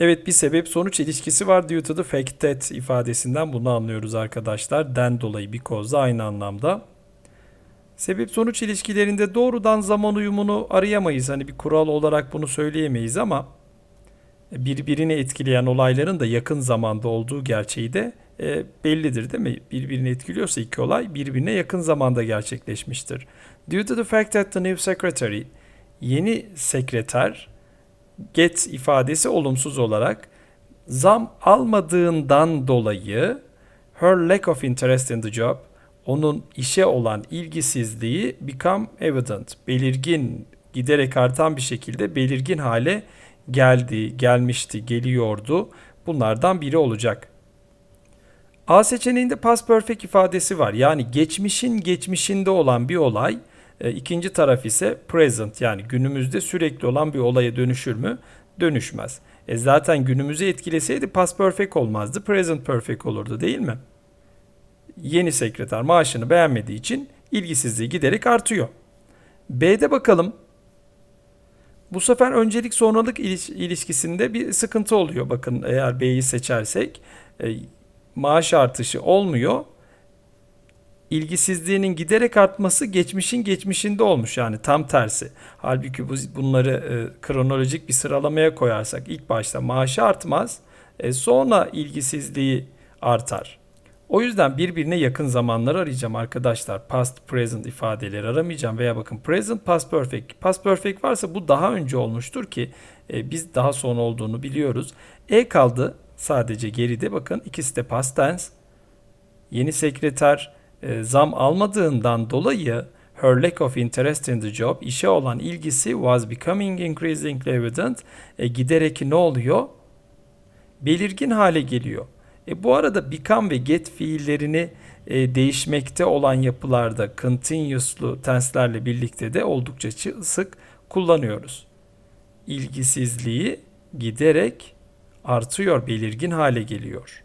Evet bir sebep sonuç ilişkisi var due to the fact that ifadesinden bunu anlıyoruz arkadaşlar. Den dolayı because da aynı anlamda. Sebep sonuç ilişkilerinde doğrudan zaman uyumunu arayamayız. Hani bir kural olarak bunu söyleyemeyiz ama birbirini etkileyen olayların da yakın zamanda olduğu gerçeği de e, bellidir değil mi? Birbirini etkiliyorsa iki olay birbirine yakın zamanda gerçekleşmiştir. Due to the fact that the new secretary yeni sekreter get ifadesi olumsuz olarak zam almadığından dolayı her lack of interest in the job onun işe olan ilgisizliği become evident, belirgin, giderek artan bir şekilde belirgin hale geldi, gelmişti, geliyordu. Bunlardan biri olacak. A seçeneğinde past perfect ifadesi var. Yani geçmişin geçmişinde olan bir olay, ikinci taraf ise present yani günümüzde sürekli olan bir olaya dönüşür mü? Dönüşmez. E zaten günümüzü etkileseydi past perfect olmazdı, present perfect olurdu değil mi? Yeni sekreter maaşını beğenmediği için ilgisizliği giderek artıyor. B'de bakalım. Bu sefer öncelik sonralık iliş- ilişkisinde bir sıkıntı oluyor. Bakın eğer B'yi seçersek e, maaş artışı olmuyor. İlgisizliğinin giderek artması geçmişin geçmişinde olmuş yani tam tersi. Halbuki bu, bunları e, kronolojik bir sıralamaya koyarsak ilk başta maaşı artmaz, e, sonra ilgisizliği artar. O yüzden birbirine yakın zamanları arayacağım arkadaşlar. Past, present ifadeleri aramayacağım veya bakın present, past perfect. Past perfect varsa bu daha önce olmuştur ki e, biz daha sonra olduğunu biliyoruz. E kaldı sadece geride bakın ikisi de past tense. Yeni sekreter e, zam almadığından dolayı her lack of interest in the job işe olan ilgisi was becoming increasingly evident. E, giderek ne oluyor? Belirgin hale geliyor. E, bu arada become ve get fiillerini e, değişmekte olan yapılarda continuous'lu tense'lerle birlikte de oldukça sık kullanıyoruz. İlgisizliği giderek artıyor, belirgin hale geliyor.